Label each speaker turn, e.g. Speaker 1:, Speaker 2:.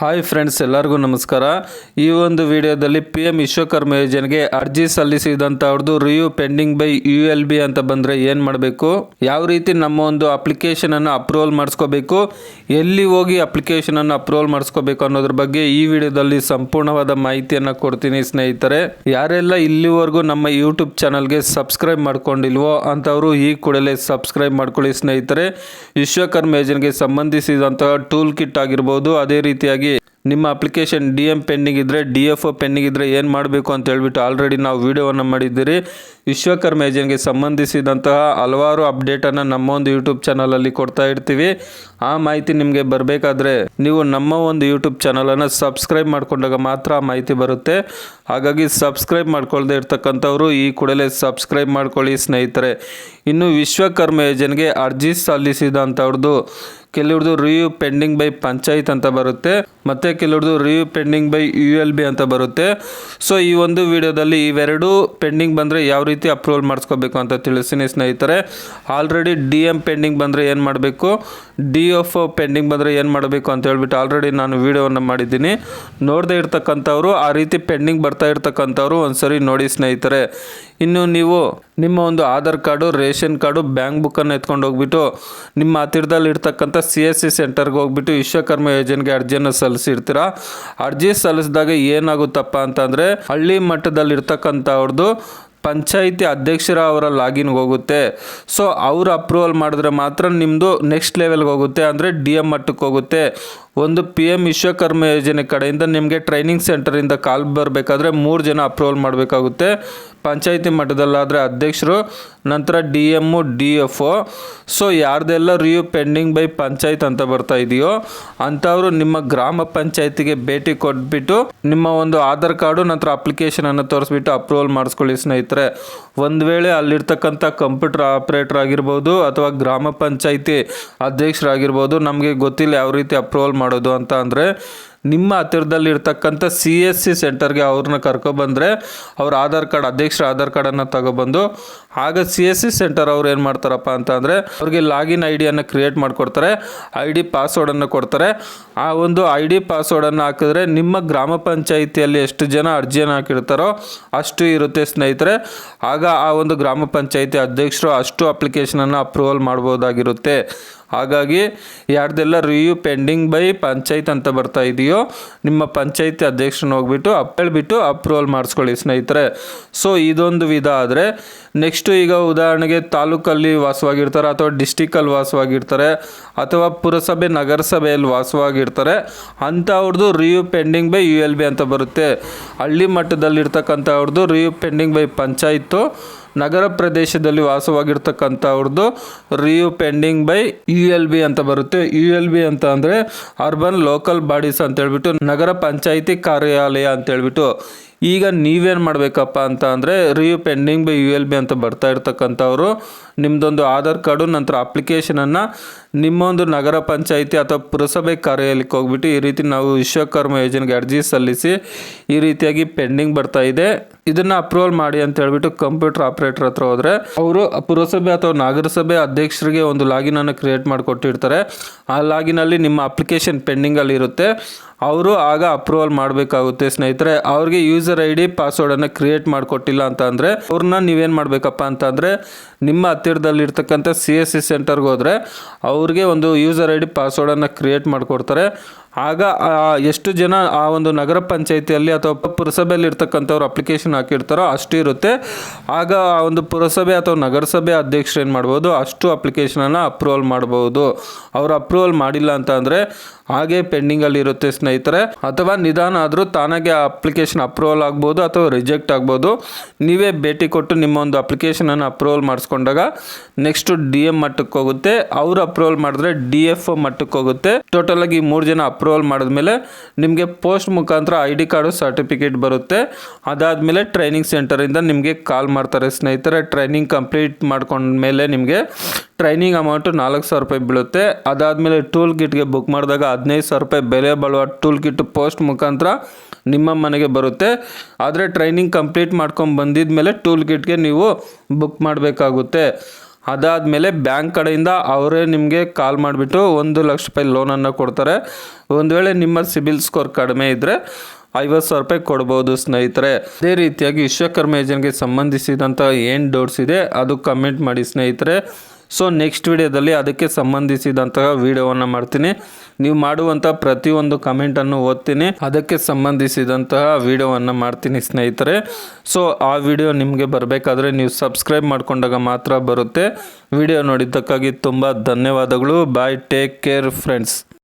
Speaker 1: Hi friends ಎಲ್ಲರಿಗೂ ನಮಸ್ಕಾರ. ಈ ಒಂದು ವಿಡಿಯೋದಲ್ಲಿ ಪಿ ಎಂ ವಿಶ್ವಕರ್ಮ ಯೋಜನೆಗೆ ಅರ್ಜಿ ಸಲ್ಲಿಸಿದಂಥವ್ರದ್ದು review pending by U L B ಅಂತ ಬಂದರೆ ಏನು ಮಾಡಬೇಕು? ಯಾವ ರೀತಿ ನಮ್ಮ ಒಂದು ಅಪ್ಲಿಕೇಶನನ್ನು ಅಪ್ರೂವಲ್ ಮಾಡಿಸ್ಕೋಬೇಕು? ಎಲ್ಲಿ ಹೋಗಿ ಅಪ್ಲಿಕೇಶನನ್ನು ಅಪ್ರೂವಲ್ ಮಾಡಿಸ್ಕೋಬೇಕು ಅನ್ನೋದ್ರ ಬಗ್ಗೆ ಈ ವಿಡಿಯೋದಲ್ಲಿ ಸಂಪೂರ್ಣವಾದ ಮಾಹಿತಿಯನ್ನು ಕೊಡ್ತೀನಿ ಸ್ನೇಹಿತರೆ. ಯಾರೆಲ್ಲ ಇಲ್ಲಿವರೆಗೂ ನಮ್ಮ ಯೂಟ್ಯೂಬ್ ಚಾನಲ್ಗೆ ಸಬ್ಸ್ಕ್ರೈಬ್ ಮಾಡ್ಕೊಂಡಿಲ್ವೋ ಅಂಥವರು ಈ ಕೂಡಲೇ ಸಬ್ಸ್ಕ್ರೈಬ್ ಮಾಡ್ಕೊಳ್ಳಿ ಸ್ನೇಹಿತರೆ. ವಿಶ್ವಕರ್ಮ ಯೋಜನೆಗೆ ಸಂಬಂಧಿಸಿದಂತಹ ಟೂಲ್ ಕಿಟ್ ಆಗಿರ್ಬೋದು, ಅದೇ ರೀತಿಯಾಗಿ ನಿಮ್ಮ ಅಪ್ಲಿಕೇಶನ್ ಡಿ ಎಂ ಪೆಂಡಿಂಗ್ ಇದ್ದರೆ ಡಿ ಎಫ್ ಒ ಪೆಂಡಿಂಗ್ ಇದ್ದರೆ ಏನು ಮಾಡಬೇಕು ಅಂತ ಹೇಳ್ಬಿಟ್ಟು ಆಲ್ರೆಡಿ ನಾವು ವಿಡಿಯೋವನ್ನು ಮಾಡಿದ್ದೀರಿ. ವಿಶ್ವಕರ್ಮ ಯೋಜನೆಗೆ ಸಂಬಂಧಿಸಿದಂತಹ ಹಲವಾರು ಅಪ್ಡೇಟನ್ನು ನಮ್ಮ ಒಂದು ಯೂಟ್ಯೂಬ್ ಚಾನಲಲ್ಲಿ ಕೊಡ್ತಾ ಇರ್ತೀವಿ. ಆ ಮಾಹಿತಿ ನಿಮಗೆ ಬರಬೇಕಾದ್ರೆ ನೀವು ನಮ್ಮ ಒಂದು ಯೂಟ್ಯೂಬ್ ಚಾನಲನ್ನು ಸಬ್ಸ್ಕ್ರೈಬ್ ಮಾಡಿಕೊಂಡಾಗ ಮಾತ್ರ ಆ ಮಾಹಿತಿ ಬರುತ್ತೆ. ಹಾಗಾಗಿ ಸಬ್ಸ್ಕ್ರೈಬ್ ಮಾಡ್ಕೊಳ್ಳದೆ ಇರ್ತಕ್ಕಂಥವ್ರು ಈ ಕೂಡಲೇ ಸಬ್ಸ್ಕ್ರೈಬ್ ಮಾಡ್ಕೊಳ್ಳಿ ಸ್ನೇಹಿತರೆ. ಇನ್ನು ವಿಶ್ವಕರ್ಮ ಯೋಜನೆಗೆ ಅರ್ಜಿ ಸಲ್ಲಿಸಿದಂಥವ್ರದ್ದು ಕೆಲವ್ರದ್ದು ರಿವ್ಯೂ ಪೆಂಡಿಂಗ್ ಬೈ ಪಂಚಾಯತ್ ಅಂತ ಬರುತ್ತೆ, ಮತ್ತು ಕೆಲವ್ರದ್ದು review pending by U L B ಅಂತ ಬರುತ್ತೆ. ಸೊ ಈ ಒಂದು ವಿಡಿಯೋದಲ್ಲಿ ಇವೆರಡೂ ಪೆಂಡಿಂಗ್ ಬಂದರೆ ಯಾವ ರೀತಿ ಅಪ್ರೂವಲ್ ಮಾಡಿಸ್ಕೋಬೇಕು ಅಂತ ತಿಳಿಸ್ತೀನಿ ಸ್ನೇಹಿತರೆ. ಆಲ್ರೆಡಿ ಡಿ ಎಂ ಪೆಂಡಿಂಗ್ ಬಂದರೆ ಏನು ಮಾಡಬೇಕು? ಡಿ ಎಫ್ ಪೆಂಡಿಂಗ್ ಬಂದರೆ ಏನು ಮಾಡಬೇಕು ಅಂತ ಹೇಳ್ಬಿಟ್ಟು ಆಲ್ರೆಡಿ ನಾನು ವಿಡಿಯೋವನ್ನು ಮಾಡಿದ್ದೀನಿ. ನೋಡದೆ ಇರ್ತಕ್ಕಂಥವ್ರು, ಆ ರೀತಿ ಪೆಂಡಿಂಗ್ ಬರ್ತಾ ಇರ್ತಕ್ಕಂಥವ್ರು ಒಂದ್ಸರಿ ನೋಡಿ ಸ್ನೇಹಿತರೆ. ಇನ್ನು ನೀವು ನಿಮ್ಮ ಒಂದು Aadhaar card, ration card, bank ಬುಕ್ಕನ್ನು ಎತ್ಕೊಂಡು ಹೋಗ್ಬಿಟ್ಟು ನಿಮ್ಮ ಹತ್ತಿರದಲ್ಲಿ ಇರ್ತಕ್ಕಂಥ ಸಿ ಎಸ್ ಸಿ ಸೆಂಟರ್ಗೆ ಹೋಗ್ಬಿಟ್ಟು ವಿಶ್ವಕರ್ಮ ಯೋಜನೆಗೆ ಅರ್ಜಿಯನ್ನು ಸಲ್ಲಿಸಿರ್ತೀರಾ? ಅರ್ಜಿ ಸಲ್ಲಿಸಿದಾಗ ಏನಾಗುತ್ತಪ್ಪ ಅಂತಂದರೆ ಹಳ್ಳಿ ಮಟ್ಟದಲ್ಲಿ ಇರ್ತಕ್ಕಂಥವ್ರದ್ದು ಪಂಚಾಯಿತಿ ಅಧ್ಯಕ್ಷರ ಅವರ ಲಾಗಿನ್ಗೆ ಹೋಗುತ್ತೆ. ಸೊ, ಅವರು ಅಪ್ರೂವಲ್ ಮಾಡಿದ್ರೆ ಮಾತ್ರ ನಿಮ್ಮದು ನೆಕ್ಸ್ಟ್ ಲೆವೆಲ್ಗೆ ಹೋಗುತ್ತೆ. ಅಂದರೆ ಡಿ ಎಂ ಮಟ್ಟಕ್ಕೆ ಹೋಗುತ್ತೆ. ಒಂದು ಪಿ ಎಂ ವಿಶ್ವಕರ್ಮ ಯೋಜನೆ ಕಡೆಯಿಂದ ನಿಮಗೆ ಟ್ರೈನಿಂಗ್ ಸೆಂಟರಿಂದ ಕಾಲ್ ಬರಬೇಕಾದ್ರೆ ಮೂರು ಜನ ಅಪ್ರೂವಲ್ ಮಾಡಬೇಕಾಗುತ್ತೆ. ಪಂಚಾಯಿತಿ ಮಟ್ಟದಲ್ಲಾದರೆ ಅಧ್ಯಕ್ಷರು, ನಂತರ D M D F. O so ಯಾರ್ದೆಲ್ಲ review pending by panchayat ಅಂತ ಬರ್ತಾ ಇದೆಯೋ ಅಂಥವರು ನಿಮ್ಮ ಗ್ರಾಮ ಪಂಚಾಯತಿಗೆ ಭೇಟಿ ಕೊಟ್ಬಿಟ್ಟು, ನಿಮ್ಮ ಒಂದು ಆಧಾರ್ ಕಾರ್ಡು, ನಂತರ ಅಪ್ಲಿಕೇಶನನ್ನು ತೋರಿಸ್ಬಿಟ್ಟು ಅಪ್ರೂವಲ್ ಮಾಡಿಸ್ಕೊಳ್ಳಿ ಸ್ನೇಹಿತರೆ. ಒಂದು ವೇಳೆ ಅಲ್ಲಿರ್ತಕ್ಕಂಥ ಕಂಪ್ಯೂಟರ್ ಆಪ್ರೇಟರ್ ಆಗಿರ್ಬೋದು, ಅಥವಾ ಗ್ರಾಮ ಪಂಚಾಯಿತಿ ಅಧ್ಯಕ್ಷರಾಗಿರ್ಬೋದು, ನಮಗೆ ಗೊತ್ತಿಲ್ಲ ಯಾವ ರೀತಿ ಅಪ್ರೂವಲ್ ಮಾಡೋದು ಅಂತ ಅಂದರೆ ನಿಮ್ಮ ಹತ್ತಿರದಲ್ಲಿರ್ತಕ್ಕಂಥ ಸಿ ಎಸ್ ಸಿ ಸೆಂಟರ್ಗೆ ಅವ್ರನ್ನ ಕರ್ಕೊಬಂದರೆ ಅವ್ರ ಆಧಾರ್ ಕಾರ್ಡ್, ಅಧ್ಯಕ್ಷರ ಆಧಾರ್ ಕಾರ್ಡನ್ನು ತಗೊಬಂದು, ಆಗ ಸಿ ಎಸ್ ಸಿ ಸೆಂಟರ್ ಅವ್ರು ಏನು ಮಾಡ್ತಾರಪ್ಪ ಅಂತ ಅಂದರೆ ಅವ್ರಿಗೆ ಲಾಗಿನ್ ಐ ಡಿಯನ್ನು ಕ್ರಿಯೇಟ್ ಮಾಡಿಕೊಡ್ತಾರೆ, ಐ ಡಿ ಪಾಸ್ವರ್ಡನ್ನು ಕೊಡ್ತಾರೆ. ಆ ಒಂದು ಐ ಡಿ ಪಾಸ್ವರ್ಡನ್ನು ಹಾಕಿದ್ರೆ ನಿಮ್ಮ ಗ್ರಾಮ ಪಂಚಾಯಿತಿಯಲ್ಲಿ ಎಷ್ಟು ಜನ ಅರ್ಜಿಯನ್ನು ಹಾಕಿರ್ತಾರೋ ಅಷ್ಟು ಇರುತ್ತೆ ಸ್ನೇಹಿತರೆ. ಆಗ ಆ ಒಂದು ಗ್ರಾಮ ಪಂಚಾಯಿತಿ ಅಧ್ಯಕ್ಷರು ಅಷ್ಟು ಅಪ್ಲಿಕೇಶನನ್ನು ಅಪ್ರೂವಲ್ ಮಾಡ್ಬೋದಾಗಿರುತ್ತೆ. ಹಾಗಾಗಿ ಯಾರ್ದೆಲ್ಲ ರಿವ್ಯೂ ಪೆಂಡಿಂಗ್ ಬೈ ಪಂಚಾಯತ್ ಅಂತ ಬರ್ತಾ ಇದೆಯೋ ನಿಮ್ಮ ಪಂಚಾಯತಿ ಅಧ್ಯಕ್ಷನ ಹೋಗ್ಬಿಟ್ಟು ಅಪ್ಪೇಳ್ಬಿಟ್ಟು ಅಪ್ರೂವಲ್ ಮಾಡಿಸ್ಕೊಳ್ಳಿ ಸ್ನೇಹಿತರೆ. ಸೊ ಇದೊಂದು ವಿಧ ಆದರೆ ನೆಕ್ಸ್ಟು ಈಗ ಉದಾಹರಣೆಗೆ ತಾಲೂಕಲ್ಲಿ ವಾಸವಾಗಿರ್ತಾರೆ ಅಥವಾ ಡಿಸ್ಟಿಕಲ್ಲಿ ವಾಸವಾಗಿರ್ತಾರೆ ಅಥವಾ ಪುರಸಭೆ, ನಗರಸಭೆಯಲ್ಲಿ ವಾಸವಾಗಿರ್ತಾರೆ ಅಂಥವ್ರದ್ದು review pending by U L B ಅಂತ ಬರುತ್ತೆ. ಹಳ್ಳಿ ಮಟ್ಟದಲ್ಲಿರ್ತಕ್ಕಂಥವ್ರದ್ದು ರಿವ್ಯೂ ಪೆಂಡಿಂಗ್ ಬೈ ಪಂಚಾಯತ್ತು ನಗರ ಪ್ರದೇಶದಲ್ಲಿ ವಾಸವಾಗಿರ್ತಕ್ಕಂಥವ್ರದ್ದು review pending by U L B ಅಂತ ಬರುತ್ತೆ. ಯು ಎಲ್ ಬಿ ಅಂತ ಅಂದರೆ ಅರ್ಬನ್ ಲೋಕಲ್ ಬಾಡೀಸ್ ಅಂತ ಹೇಳ್ಬಿಟ್ಟು ನಗರ ಪಂಚಾಯಿತಿ ಕಾರ್ಯಾಲಯ ಅಂತ ಹೇಳ್ಬಿಟ್ಟು ಈಗ ನೀವೇನು ಮಾಡಬೇಕಪ್ಪ ಅಂತ ಅಂದರೆ review pending by U L B ಅಂತ ಬರ್ತಾ ಇರ್ತಕ್ಕಂಥವ್ರು ನಿಮ್ಮದೊಂದು ಆಧಾರ್ ಕಾರ್ಡು, ನಂತರ ಅಪ್ಲಿಕೇಶನನ್ನು ನಿಮ್ಮೊಂದು ನಗರ ಪಂಚಾಯಿತಿ ಅಥವಾ ಪುರಸಭೆ ಕಾರ್ಯಾಲಯಕ್ಕೆ ಹೋಗ್ಬಿಟ್ಟು ಈ ರೀತಿ ನಾವು ವಿಶ್ವಕರ್ಮ ಯೋಜನೆಗೆ ಅರ್ಜಿ ಸಲ್ಲಿಸಿ ಈ ರೀತಿಯಾಗಿ ಪೆಂಡಿಂಗ್ ಬರ್ತಾ ಇದೆ. ಇದನ್ನು ಅಪ್ರೂವಲ್ ಮಾಡಿ ಅಂತ ಹೇಳ್ಬಿಟ್ಟು ಕಂಪ್ಯೂಟರ್ ಆಪ್ರೇಟರ್ ಹತ್ರ ಹೋದರೆ ಅವರು ಪುರಸಭೆ ಅಥವಾ ನಗರಸಭೆ ಅಧ್ಯಕ್ಷರಿಗೆ ಒಂದು ಲಾಗಿನನ್ನು ಕ್ರಿಯೇಟ್ ಮಾಡಿಕೊಟ್ಟಿರ್ತಾರೆ. ಆ ಲಾಗಿನಲ್ಲಿ ನಿಮ್ಮ ಅಪ್ಲಿಕೇಶನ್ ಪೆಂಡಿಂಗಲ್ಲಿ ಇರುತ್ತೆ. ಅವರು ಆಗ ಅಪ್ರೂವಲ್ ಮಾಡಬೇಕಾಗುತ್ತೆ, ಸ್ನೇಹಿತರೆ. ಅವ್ರಿಗೆ ಯೂಸರ್ ಐ ಡಿ ಪಾಸ್ವರ್ಡನ್ನು ಕ್ರಿಯೇಟ್ ಮಾಡಿಕೊಟ್ಟಿಲ್ಲ ಅಂತ ಅಂದರೆ, ಅವ್ರನ್ನ ನೀವೇನು ಮಾಡಬೇಕಪ್ಪ ಅಂತಂದರೆ ನಿಮ್ಮ ಹತ್ತಿರದಲ್ಲಿರ್ತಕ್ಕಂಥ ಸಿ ಎಸ್ ಸಿ ಸೆಂಟರ್ಗೆ ಹೋದರೆ, ಅವ್ರಿಗೆ ಒಂದು ಯೂಸರ್ ಐ ಡಿ ಪಾಸ್ವರ್ಡನ್ನು ಕ್ರಿಯೇಟ್ ಮಾಡಿಕೊಡ್ತಾರೆ. ಆಗ ಎಷ್ಟು ಜನ ಆ ಒಂದು ನಗರ ಪಂಚಾಯಿತಿಯಲ್ಲಿ ಅಥವಾ ಪುರಸಭೆಯಲ್ಲಿ ಇರ್ತಕ್ಕಂಥವ್ರು ಅಪ್ಲಿಕೇಶನ್ ಹಾಕಿರ್ತಾರೋ ಅಷ್ಟು ಇರುತ್ತೆ. ಆಗ ಆ ಒಂದು ಪುರಸಭೆ ಅಥವಾ ನಗರಸಭೆ ಅಧ್ಯಕ್ಷರು ಏನು ಮಾಡ್ಬೋದು, ಅಷ್ಟು ಅಪ್ಲಿಕೇಶನನ್ನು ಅಪ್ರೂವಲ್ ಮಾಡ್ಬೋದು. ಅವ್ರು ಅಪ್ರೂವಲ್ ಮಾಡಿಲ್ಲ ಅಂತ ಅಂದರೆ ಹಾಗೆ ಪೆಂಡಿಂಗಲ್ಲಿ ಇರುತ್ತೆ ಸ್ನೇಹಿತರೆ. ಅಥವಾ ನಿಧಾನ ಆದರೂ ತಾನಾಗೆ ಆ ಅಪ್ಲಿಕೇಶನ್ ಅಪ್ರೂವಲ್ ಆಗ್ಬೋದು ಅಥವಾ ರಿಜೆಕ್ಟ್ ಆಗ್ಬೋದು. ನೀವೇ ಭೇಟಿ ಕೊಟ್ಟು ನಿಮ್ಮ ಒಂದು ಅಪ್ಲಿಕೇಶನನ್ನು ಅಪ್ರೂವಲ್ ಮಾಡಿಸ್ಕೊಂಡಾಗ ನೆಕ್ಸ್ಟ್ ಡಿ ಎಂ ಮಟ್ಟಕ್ಕೆ ಹೋಗುತ್ತೆ. ಅವ್ರು ಅಪ್ರೂವಲ್ ಮಾಡಿದ್ರೆ ಡಿ ಎಫ್ ಮಟ್ಟಕ್ಕೆ ಹೋಗುತ್ತೆ. ಟೋಟಲ್ ಆಗಿ ಮೂರು ಜನ ಅಪ್ರೂವಲ್ ಮಾಡಿದ್ಮೇಲೆ ನಿಮಗೆ ಪೋಸ್ಟ್ ಮುಖಾಂತರ ಐ ಡಿ ಕಾರ್ಡು ಸರ್ಟಿಫಿಕೇಟ್ ಬರುತ್ತೆ. ಅದಾದಮೇಲೆ ಟ್ರೈನಿಂಗ್ ಸೆಂಟರಿಂದ ನಿಮಗೆ ಕಾಲ್ ಮಾಡ್ತಾರೆ ಸ್ನೇಹಿತರೆ. ಟ್ರೈನಿಂಗ್ ಕಂಪ್ಲೀಟ್ ಮಾಡ್ಕೊಂಡ್ಮೇಲೆ ನಿಮಗೆ ಟ್ರೈನಿಂಗ್ ಅಮೌಂಟು ನಾಲ್ಕು ಸಾವಿರ ರೂಪಾಯಿ ಬೀಳುತ್ತೆ. ಅದಾದಮೇಲೆ ಟೂಲ್ ಕಿಟ್ಗೆ ಬುಕ್ ಮಾಡಿದಾಗ ಹದಿನೈದು ಸಾವಿರ ರೂಪಾಯಿ ಬೆಲೆ ಬಾಳುವ ಟೂಲ್ ಕಿಟ್ ಪೋಸ್ಟ್ ಮುಖಾಂತರ ನಿಮ್ಮ ಮನೆಗೆ ಬರುತ್ತೆ. ಆದರೆ ಟ್ರೈನಿಂಗ್ ಕಂಪ್ಲೀಟ್ ಮಾಡ್ಕೊಂಡು ಬಂದಿದ ಮೇಲೆ ಟೂಲ್ ಕಿಟ್ಗೆ ನೀವು ಬುಕ್ ಮಾಡಬೇಕಾಗುತ್ತೆ. ಅದಾದಮೇಲೆ ಬ್ಯಾಂಕ್ ಕಡೆಯಿಂದ ಅವರೇ ನಿಮಗೆ ಕಾಲ್ ಮಾಡಿಬಿಟ್ಟು ಒಂದು ಲಕ್ಷ ರೂಪಾಯಿ ಲೋನನ್ನು ಕೊಡ್ತಾರೆ. ಒಂದು ವೇಳೆ ನಿಮ್ಮ ಸಿಬಿಲ್ ಸ್ಕೋರ್ ಕಡಿಮೆ ಇದ್ದರೆ ಐವತ್ತು ಸಾವಿರ ರೂಪಾಯಿ ಕೊಡ್ಬೋದು ಸ್ನೇಹಿತರೆ. ಅದೇ ರೀತಿಯಾಗಿ ವಿಶ್ವಕರ್ಮ ಯೋಜನೆಗೆ ಸಂಬಂಧಿಸಿದಂಥ ಏನು ಡೌಟ್ಸ್ ಇದೆ ಅದು ಕಮೆಂಟ್ ಮಾಡಿ ಸ್ನೇಹಿತರೆ. ಸೊ ನೆಕ್ಸ್ಟ್ ವಿಡಿಯೋದಲ್ಲಿ ಅದಕ್ಕೆ ಸಂಬಂಧಿಸಿದಂತಹ ವಿಡಿಯೋವನ್ನು ಮಾಡ್ತೀನಿ. ನೀವು ಮಾಡುವಂಥ ಪ್ರತಿಯೊಂದು ಕಮೆಂಟನ್ನು ಓದ್ತೀನಿ. ಅದಕ್ಕೆ ಸಂಬಂಧಿಸಿದಂತಹ ವಿಡಿಯೋವನ್ನು ಮಾಡ್ತೀನಿ ಸ್ನೇಹಿತರೆ. ಸೊ ಆ ವಿಡಿಯೋ ನಿಮಗೆ ಬರಬೇಕಾದ್ರೆ ನೀವು ಸಬ್ಸ್ಕ್ರೈಬ್ ಮಾಡಿಕೊಂಡಾಗ ಮಾತ್ರ ಬರುತ್ತೆ. ವಿಡಿಯೋ ನೋಡಿದ್ದಕ್ಕಾಗಿ ತುಂಬ ಧನ್ಯವಾದಗಳು. Bye take care friends